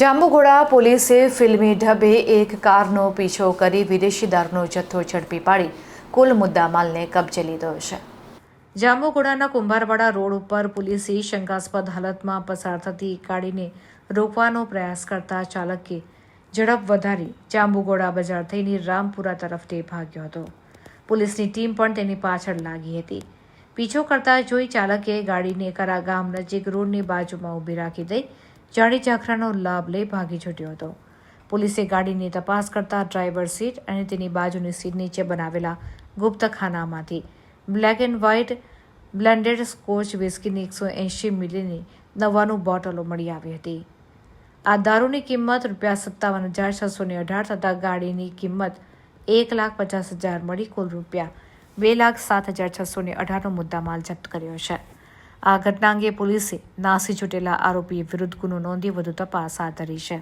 જાંબુઘોડા પોલીસે ફિલ્મી ઢબે એક કારનો પીછો કરી વિદેશી દારૂનો જથ્થો ઝડપી પાડી. કુલ મુદ્દામાલને કબજે લીધો છે. જાંબુઘોડાના કુંભારવાડા રોડ ઉપર પોલીસે શંકાસ્પદ હાલતમાં પસાર થતી ગાડીને રોકવાનો પ્રયાસ કરતા ચાલકે ઝડપ વધારી જાંબુઘોડા બજાર થઈને રામપુરા તરફથી ભાગ્યો હતો. પોલીસની ટીમ પણ તેની પાછળ લાગી હતી. પીછો કરતા જોઈ ચાલકે ગાડીને કરા ગામ નજીક રોડની બાજુમાં ઊભી રાખી દઈ જાડી ઝાખરાનો લાભ લઈ ભાગી છૂટ્યો હતો. પોલીસે ગાડીની તપાસ કરતા ડ્રાઈવર સીટ અને તેની બાજુની સીટ નીચે બનાવેલા ગુપ્તખાનામાંથી black and white blended scotch વિસ્કીની એકસો એંશી મિલીની નવ્વાણું બોટલો મળી આવી હતી. આ દારૂની કિંમત રૂપિયા સત્તાવન હજાર છસો ને અઢાર થતા ગાડીની કિંમત એક લાખ પચાસ હજાર મળી કુલ રૂપિયા બે લાખ સાત હજાર છસો ને અઢારનો મુદ્દામાલ જપ્ત કર્યો છે. આ ઘટના અંગે પોલીસે નાસી છૂટેલા આરોપી વિરુદ્ધ ગુનો નોંધી વધુ તપાસ હાથ ધરી છે.